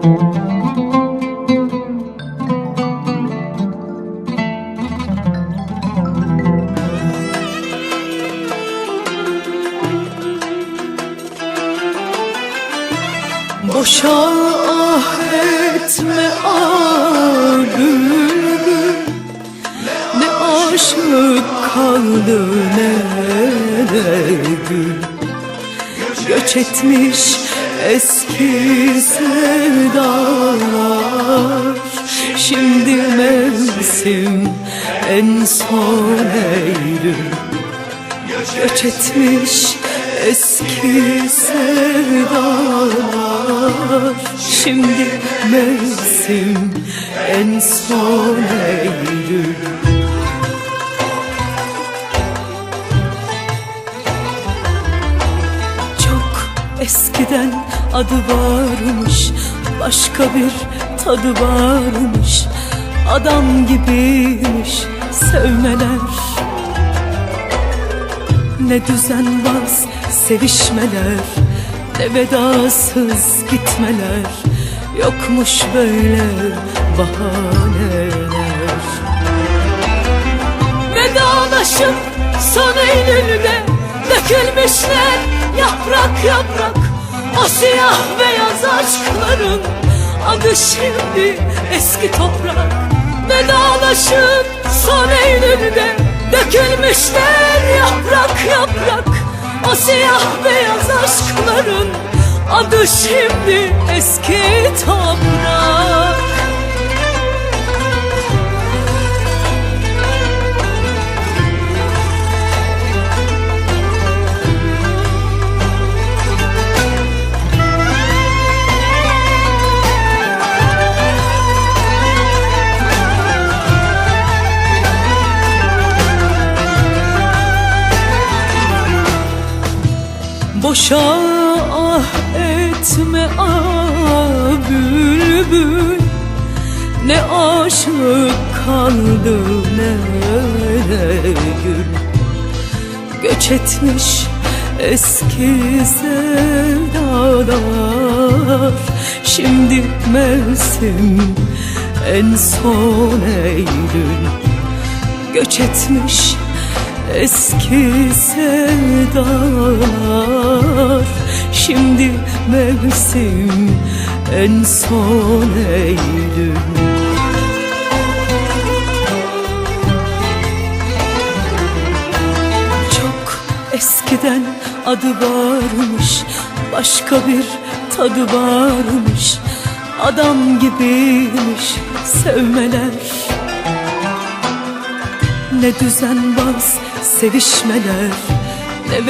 Boşa ah etme ağlını Ne aşık kaldı ne de gül. Göç etmiş eski sevdalar. Şimdi mevsim en son Eylül. Göç etmiş eski sevdalar. Şimdi mevsim en son Eylül eskiden adı varmış Başka bir tadı varmış. Adam gibiymiş sevmeler. Ne düzenbaz sevişmeler. Ne vedasız gitmeler. Yokmuş böyle bahaneler. Vedalaşıp son Eylül'de Dökülmüşler yaprak yaprak O siyah beyaz aşkların Adı şimdi eski toprak. Vedalaşıp son Eylül'de Dökülmüşler yaprak yaprak O siyah beyaz aşkların Adı şimdi eski toprak Boşa ah etme ah bülbül. Ne aşık kaldı ne gül. Göç etmiş eski sevdalar. Şimdi mevsim en son Eylül. Göç etmiş eski sevdalar. Şimdi mevsim en son Eylül. Çok eskiden adı varmış Başka bir tadı varmış. Adam gibiymiş sevmeler Ne düzenbaz sevişmeler Ne